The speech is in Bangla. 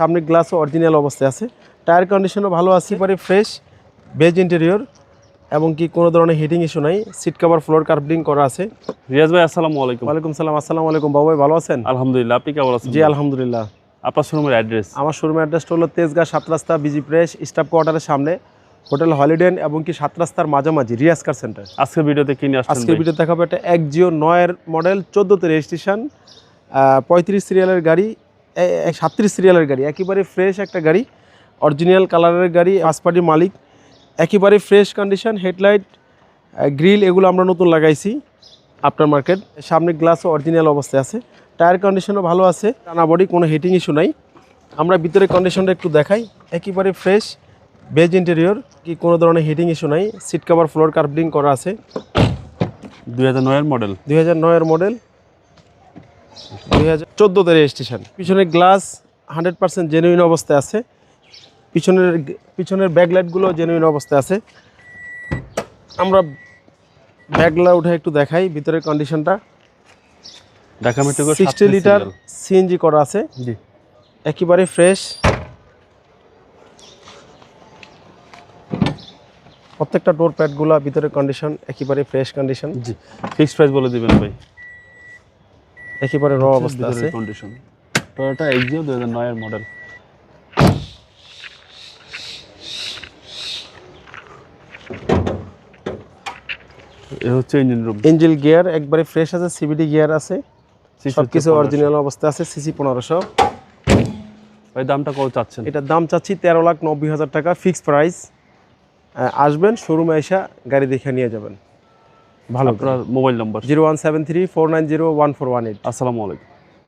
সামনে গ্লাস অরিজিনাল অবস্থায় আছে। টায়ার কন্ডিশনও ভালো আছে এবারে ফ্রেশ বেজ ইন্টেরিয়র এবং কি কোনো ধরনের হিটিং ইস্যু নাই। সিট কভার ফ্লোর কার্পলিং করা আছে। রিয়াজ ভাই আসসালামু আলাইকুম। ওয়ালাইকুম সালাম আসসালামু আলাইকুম। বাবু ভাই ভালো আছেন? আলহামদুলিল্লাহ আপনি কেমন আছেন? জি আলহামদুলিল্লাহ। আপনার শোরুমের অ্যাড্রেস আমার শোরুমের অ্যাড্রেসটা হলো তেজগাঁ সাত রাস্তা বিজি প্রেস স্টাফ কোয়ার্টারের সামনে। হোটেল হলিডেন এবং কি সাত রাস্তার মাঝামাঝি রিয়াজ কার সেন্টার আজকের ভিডিওতে কি নিয়ে আসছেন আজকে ভাই? ভিডিও দেখাবো একটা এক জিও নয়ের মডেল চোদ্দোতে রেজিস্ট্রেশন পঁয়ত্রিশ সিরিয়ালের গাড়ি সাতত্রিশ সিরিয়ালের গাড়ি। একেবারে ফ্রেশ একটা গাড়ি অরিজিনাল কালারের গাড়ি আসপাটি মালিক। একেবারে ফ্রেশ কন্ডিশন হেডলাইট গ্রিল এগুলো আমরা নতুন লাগাইছি আফটার মার্কেট সামনে গ্লাসও অরিজিনাল অবস্থায় আছে। টায়ার কন্ডিশনও ভালো আছে টানা বডি কোনো হিটিং ইস্যু নাই। আমরা ভিতরে কন্ডিশনটা একটু দেখাই। একেবারে ফ্রেশ বেজ ইন্টেরিয়র কি কোনো ধরনের হিটিং ইস্যু নাই। সিট কভার ফ্লোর কার্পলিং করা আছে। দুই হাজার নয়ের মডেল দুই হাজার নয়ের মডেল দুই হাজার চোদ্দোতে রেজিস্ট্রেশন পিছনের গ্লাস হান্ড্রেড পার্সেন্ট জেনুইন অবস্থায় আছে। পিছনের পিছনের ব্যাকলাইটগুলো জেনুইন অবস্থায় আছে। আমরা ব্যাগলা উঠে একটু দেখাই ভিতরের কন্ডিশনটা Dhaka metro sixty litre CNG করা আছে। জি। একেবারে ফ্রেশ প্রত্যেকটা ডোর প্যাডগুলো ভিতরের কন্ডিশন একেবারে ফ্রেশ কন্ডিশন জি। ফিক্সড প্রাইস বলে দিবেন ভাই। একেবারে র অবস্থা আছে। কন্ডিশন টয়োটা এক্সিও দুই হাজার নয়ের মডেল এ হচ্ছে ইঞ্জিন রুম ইঞ্জিল গিয়ার একবারে ফ্রেশ আছে সিবিডি গিয়ার আছে সব কিছু অরিজিনাল অবস্থা আছে সিসি পনেরোশো। ভাই দামটা কত চাচ্ছেন? এটার দাম চাচ্ছি তেরো লাখ নব্বই হাজার টাকা ফিক্সড প্রাইস আসবেন শোরুমে এসে গাড়ি দেখে নিয়ে যাবেন। ভালো আপনার mobile number. Zero one seven three four nine zero one four one eight. আসসালামু আলাইকুম।